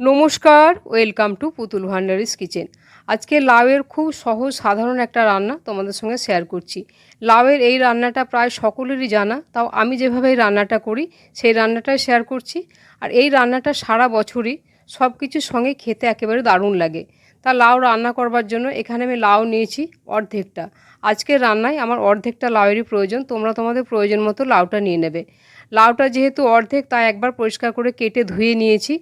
নমস্কার, welcome to পুতুল ভান্ডারিস kitchen. আজকে লাউয়ের খুব সহজ, সাধারণ একটা রান্না তোমাদের সঙ্গে শেয়ার করছি। লাউয়ের এই রান্নাটা প্রায় সকলেরই জানা, তাও আমি যেভাবে এই রান্নাটা করি, সেই রান্নাটাই শেয়ার করছি। আর এই রান্নাটা সারা বছরই সব কিছুর সঙ্গে খেতে একেবারে দারুণ লাগে। তা লাউ রান্না করবার জন্য এখানে আমি লাউ নিয়েছি অর্ধেকটা। আজকের রান্নায় আমার অর্ধেকটা লাউয়েরই প্রয়োজন, তোমরা তোমাদের প্রয়োজন মতো লাউটা নিয়ে নেবে। লাউটা যেহেতু অর্ধেক, তাই একবার পরিষ্কার করে কেটে ধুয়ে নিয়েছি।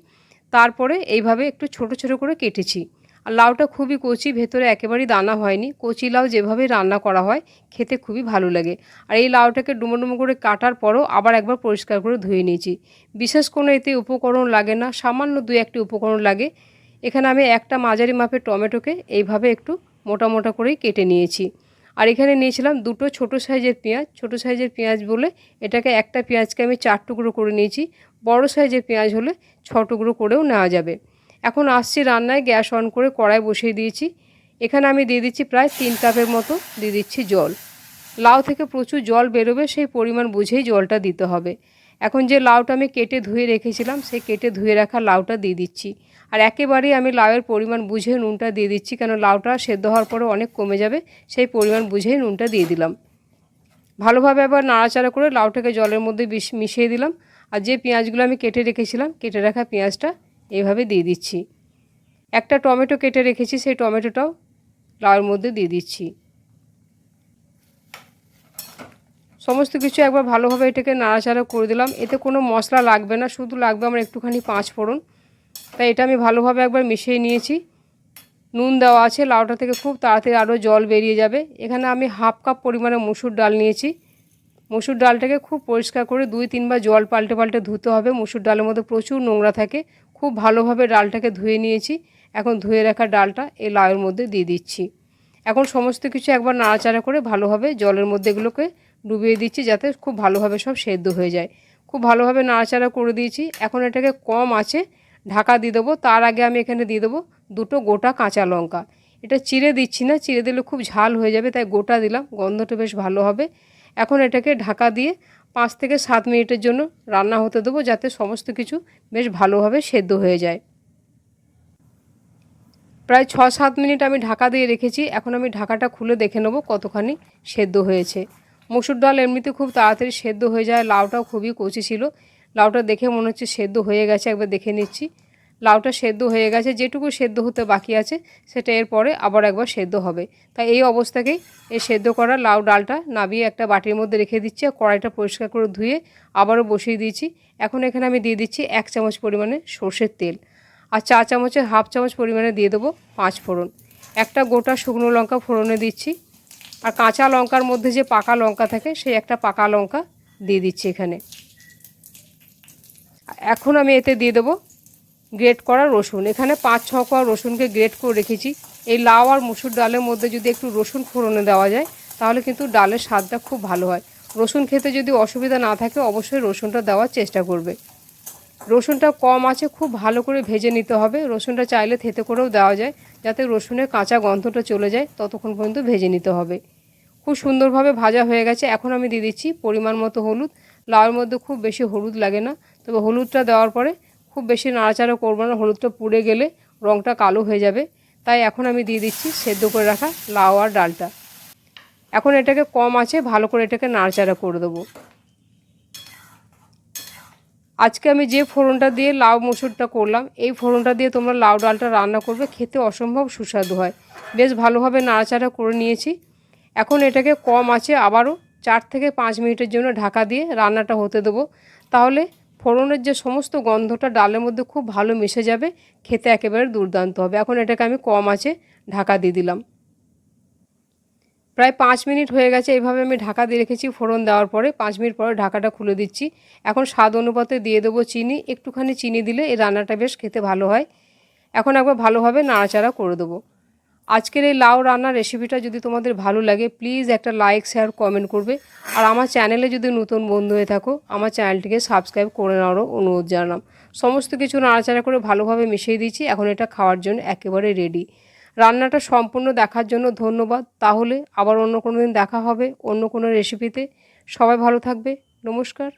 তারপরে এইভাবে একটু ছোট ছোট করে কেটেছি। আর লাউটা খুবই কচি, ভেতরে একেবারেই দানা হয়নি। কচি লাউ যেভাবে রান্না করা হয়, খেতে খুবই ভালো লাগে। আর এই লাউটাকে ডুমো ডুমো করে কাটার পরও আবার একবার পরিষ্কার করে ধুয়ে নিয়েছি। বিশেষ কোনো এতে উপকরণ লাগে না, সামান্য দু একটি উপকরণ লাগে। এখানে আমি একটা মাঝারি মাপের টমেটোকে এইভাবে একটু মোটা মোটা করেই কেটে নিয়েছি। আর এখানে নিয়েছিলাম দুটো ছোট সাইজের পেঁয়াজ, ছোট সাইজের পেঁয়াজ বলে এটাকে একটা পেঁয়াজকে আমি চার টুকরো করে নিয়েছি, বড় সাইজের পেঁয়াজ হলে ছ টুকরো করেও নেওয়া যাবে। এখন আসছি রান্নায়, গ্যাস অন করে কড়াই বসিয়ে দিয়েছি। এখানে আমি দিয়ে দিচ্ছি প্রায় তিন কাপের মতো, দিয়ে দিচ্ছি জল। লাউ থেকে প্রচুর জল বেরোবে, সেই পরিমাণ বুঝেই জলটা দিতে হবে। এখন যে লাউটা আমি কেটে ধুয়ে রেখেছিলাম, সেই কেটে ধুয়ে রাখা লাউটা দিয়ে দিচ্ছি। আর একেবারেই আমি লাউয়ের পরিমাণ বুঝে নুনটা দিয়ে দিচ্ছি, কেন লাউটা সেদ্ধ হওয়ার পরে অনেক কমে যাবে, সেই পরিমাণ বুঝেই নুনটা দিয়ে দিলাম। ভালোভাবে আবার নাড়াচাড়া করে লাউটাকে জলের মধ্যে মিশিয়ে দিলাম। আর যে পেঁয়াজগুলো আমি কেটে রেখেছিলাম, কেটে রাখা পেঁয়াজটা এইভাবে দিয়ে দিচ্ছি। একটা টমেটো কেটে রেখেছি, সেই টমেটোটাও লাউয়ের মধ্যে দিয়ে দিচ্ছি। সমস্ত কিছু একবার ভালোভাবে এটাকে নাড়াচাড়া করে দিলাম। এতে কোনো মশলা লাগবে না, শুধু লাগবে আমার একটুখানি পাঁচ ফোড়ন। তাই এটা আমি ভালোভাবে একবার মিশিয়ে নিয়েছি। নুন দেওয়া আছে, লাউটা থেকে খুব তাড়াতাড়ি আরও জল বেরিয়ে যাবে। এখানে আমি হাফ কাপ পরিমাণে মুসুর ডাল নিয়েছি। মুসুর ডালটাকে খুব পরিষ্কার করে দুই তিনবার জল পাল্টে পাল্টে ধুতে হবে। মুসুর ডালের মধ্যে প্রচুর নোংরা থাকে। খুব ভালোভাবে ডালটাকে ধুয়ে নিয়েছি। এখন ধুয়ে রাখা ডালটা এই লাউয়ের মধ্যে দিয়ে দিচ্ছি। এখন সমস্ত কিছু একবার নাড়াচাড়া করে ভালোভাবে জলের মধ্যে এগুলোকে ডুবিয়ে দিচ্ছি যাতে খুব ভালোভাবে সব সেদ্ধ হয়ে যায়। খুব ভালোভাবে নাড়াচাড়া করে দিয়েছি। এখন এটাকে কম আছে, ঢাকা দিয়ে দেবো। তার আগে আমি এখানে দিয়ে দেবো দুটো গোটা কাঁচা লঙ্কা। এটা চিড়ে দিচ্ছি না, চিড়ে দিলে খুব ঝাল হয়ে যাবে, তাই গোটা দিলাম। গন্ধটা বেশ ভালো হবে। এখন এটাকে ঢাকা দিয়ে পাঁচ থেকে সাত মিনিটের জন্য রান্না হতে দেবো, যাতে সমস্ত কিছু বেশ ভালোভাবে সেদ্ধ হয়ে যায়। প্রায় ছ সাত মিনিট আমি ঢাকা দিয়ে রেখেছি। এখন আমি ঢাকাটা খুলে দেখে নেব কতখানি সেদ্ধ হয়েছে। মুসুর ডাল এমনিতে খুব তাড়াতাড়ি সেদ্ধ হয়ে যায়, লাউটাও খুবই কচি ছিল। লাউটা দেখে মনে হচ্ছে সেদ্ধ হয়ে গেছে, একবার দেখে নিচ্ছি। লাউটা সেদ্ধ হয়ে গেছে, যেটুকু সেদ্ধ হতে বাকি আছে, সেটা এরপরে আবার একবার সেদ্ধ হবে। তাই এই অবস্থাকেই এই সেদ্ধ করা লাউ ডালটা নাবিয়ে একটা বাটির মধ্যে রেখে দিচ্ছি আর কড়াইটা পরিষ্কার করে ধুয়ে আবারও বসিয়ে দিয়েছি। এখন এখানে আমি দিয়ে দিচ্ছি এক চামচ পরিমাণে সর্ষের তেল। আর চা চামচের হাফ চামচ পরিমাণে দিয়ে দেবো পাঁচ ফোড়ন। একটা গোটা শুকনো লঙ্কা ফোড়নে দিচ্ছি। আর কাঁচা লঙ্কার মধ্যে যে পাকা লঙ্কা থাকে, সেই একটা পাকা লঙ্কা দিয়ে দিচ্ছি এখানে। এখন আমি এতে দিয়ে দেবো গ্রেট করা রসুন। এখানে পাঁচ, ছ কোয়া রসুনকে গ্রেট করে রেখেছি। এই লাউ আর মুসুর ডালের মধ্যে যদি একটু রসুন ফোড়নে দেওয়া যায়, তাহলে কিন্তু ডালের স্বাদটা খুব ভালো হয়। রসুন খেতে যদি অসুবিধা না থাকে, অবশ্যই রসুনটা দেওয়ার চেষ্টা করবে। রসুনটা কম আছে, খুব ভালো করে ভেজে নিতে হবে। রসুনটা চাইলে থেতে করেও দেওয়া যায়, যাতে রসুনের কাঁচা গন্ধটা চলে যায়, ততক্ষণ পর্যন্ত ভেজে নিতে হবে। খুব সুন্দরভাবে ভাজা হয়ে গেছে। এখন আমি দিয়ে দিচ্ছি পরিমাণ মতো হলুদ। লাউয়ের মধ্যে খুব বেশি হলুদ লাগে না। তবে হলুদটা দেওয়ার পরে খুব বেশি নাড়াচাড়া করব না। হলুদটা পুড়ে গেলে রঙটা কালো হয়ে যাবে। তাই এখন আমি দিয়ে দিচ্ছি সেদ্ধ করে রাখা লাউ আর ডালটা। এখন এটাকে কম আছে, ভালো করে এটাকে নাড়াচাড়া করে দেবো। আজকে আমি যে ফোড়নটা দিয়ে লাউ মুসুরটা করলাম, এই ফোড়নটা দিয়ে তোমরা লাউ ডালটা রান্না করবে, খেতে অসম্ভব সুস্বাদু হয়। বেশ ভালোভাবে নাড়াচাড়া করে নিয়েছি। এখন এটাকে কম আছে, আবারও চার থেকে পাঁচ মিনিটের জন্য ঢাকা দিয়ে রান্নাটা হতে দেবো। তাহলে ফোড়নের যে সমস্ত গন্ধটা ডালের মধ্যে খুব ভালো মিশে যাবে, খেতে একেবারে দুর্দান্ত হবে। এখন এটাকে আমি কম আছে, ঢাকা দিয়ে দিলাম। প্রায় পাঁচ মিনিট হয়ে গেছে এইভাবে আমি ঢাকা দিয়ে রেখেছি ফোড়ন দেওয়ার পরে। পাঁচ মিনিট পরে ঢাকাটা খুলে দিচ্ছি। এখন স্বাদ অনুপাতে দিয়ে দেবো চিনি। একটুখানি চিনি দিলে এই রান্নাটা বেশ খেতে ভালো হয়। এখন একবার ভালোভাবে নাড়াচাড়া করে দেবো। আজকের এই লাউ রান্নার রেসিপিটা যদি তোমাদের ভালো লাগে প্লিজ একটা লাইক শেয়ার কমেন্ট করবে। আর আমার চ্যানেলে যদি নতুন বন্ধু হয়ে থাকো, আমার চ্যানেলটিকে সাবস্ক্রাইব করে নেওয়ারও অনুরোধ জানাম সমস্ত কিছু নাড়াচাড়া করে ভালোভাবে মিশিয়ে দিচ্ছি এখন এটা খাওয়ার জন্য একেবারে রেডি রান্নাটা সম্পূর্ণ দেখার জন্য ধন্যবাদ। তাহলে আবার অন্য কোনো দিন দেখা হবে অন্য কোনো রেসিপিতে সবাই ভালো থাকবে। নমস্কার।